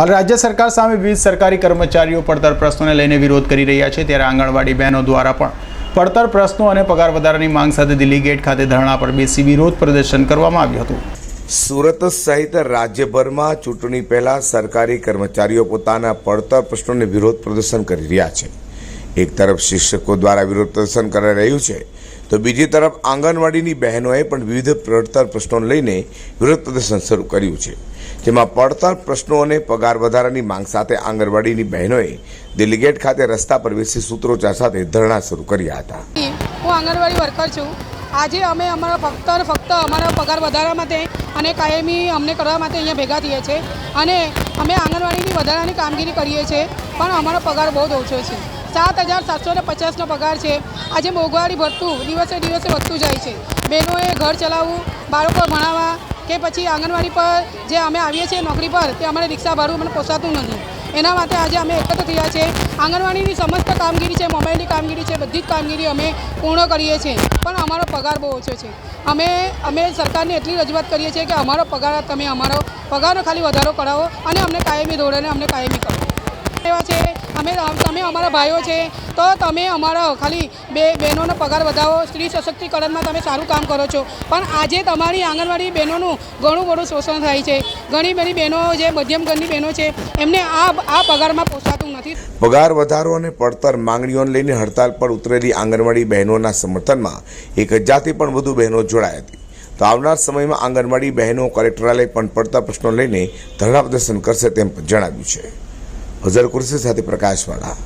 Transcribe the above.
હાલ રાજ્ય સરકાર સામે વિવિધ સરકારી કર્મચારીઓ પડતર પ્રશ્નોને લઈને વિરોધ કરી રહ્યા છે. ત્યારે આંગણવાડી બહેનો દ્વારા પણ પડતર પ્રશ્નો અને પગાર વધારાની માંગ સાથે દિલ્હી ગેટ ખાતે ધરણા પર બેસી વિરોધ પ્રદર્શન કરવામાં આવ્યું હતું. સુરત સહિત રાજ્યભરમાં ચૂંટણી પહેલા સરકારી કર્મચારીઓ પોતાના પડતર પ્રશ્નોને વિરોધ પ્રદર્શન કરી રહ્યા છે. એક તરફ શિક્ષકો દ્વારા વિરોધ પ્રદર્શન કરાઈ રહ્યું છે, તો બીજી તરફ આંગણવાડીની બહેનોએ પણ વિવિધ પડતર પ્રશ્નોને લઈને વિરોધ પ્રદર્શન શરૂ કર્યું છે. જેમાં પડતર પ્રશ્નો અને પગાર વધારાની માંગ સાથે આંગણવાડીની બહેનોએ દિલ્હી ગેટ ખાતે રસ્તા પર બેસી સૂત્રોચ્ચાર સાથે ધરણા શરૂ કર્યા હતા. હું આંગણવાડી વર્કર છું. આજે અમે અમારા ફક્ત ફક્ત અમારા પગાર વધારવા માટે અને કાયમી અમને કરવા માટે અહીંયા ભેગા થઈએ છીએ અને અમે આંગણવાડીની વધારાની કામગીરી કરીએ છીએ, પણ અમારો પગાર બહુ જ ઓછો છે. સાત હજાર સાતસો ને પચાસનો પગાર છે. આજે મોંઘવારી ભરતું, દિવસે દિવસે વધતું જાય છે. બહેનોએ ઘર ચલાવવું, બાળકો ભણાવવા કે પછી આંગણવાડી પર જે અમે આવીએ છીએ નોકરી પર, તે અમારે રિક્ષા ભાડું મને પોસાતું નથી. એના માટે આજે અમે એકત્ર થયા છે. આંગણવાડીની સમસ્ત કામગીરી છે, મોબાઈલની કામગીરી છે, બધી જ કામગીરી અમે પૂર્ણ કરીએ છીએ. પણ અમારો પગાર બહુ ઓછો છે. અમે અમે સરકારને એટલી રજૂઆત કરીએ છીએ કે અમારો પગાર તમે અમારો પગારનો ખાલી વધારો કરાવો અને અમને કાયમી ધોરણે અમને કાયમી કરો. એવા છે, અમે, તમે અમારા ભાઈઓ છે તો તમે અમારા ખાલી બે બહેનોનો પગાર વધાવો, સ્ત્રી સશક્તિકરણમાં તમે સારું કામ કરો છો. પણ આજે તમારી આંગણવાડી બહેનોનું ઘણું બધું શોષણ થાય છે. ઘણી બધી બહેનો જે મધ્યમ ઘરની બહેનો છે, એમને આ આ પગારમાં પોસાતું નથી. પગાર વધારો અને પડતર માંગણીઓને લઈને હડતાલ પર ઉતરેલી આંગણવાડી બહેનોના સમર્થનમાં એક હજારથી પણ વધુ બહેનો જોડાઈ હતી. તો આવનાર સમયમાં આંગણવાડી બહેનો, કલેક્ટરાલય પણ પડતા પ્રશ્નો લઈને ધરણા પ્રદર્શન કરશે તેમ જણાવ્યું છે. હઝર કુરશી સાથે પ્રકાશવાળા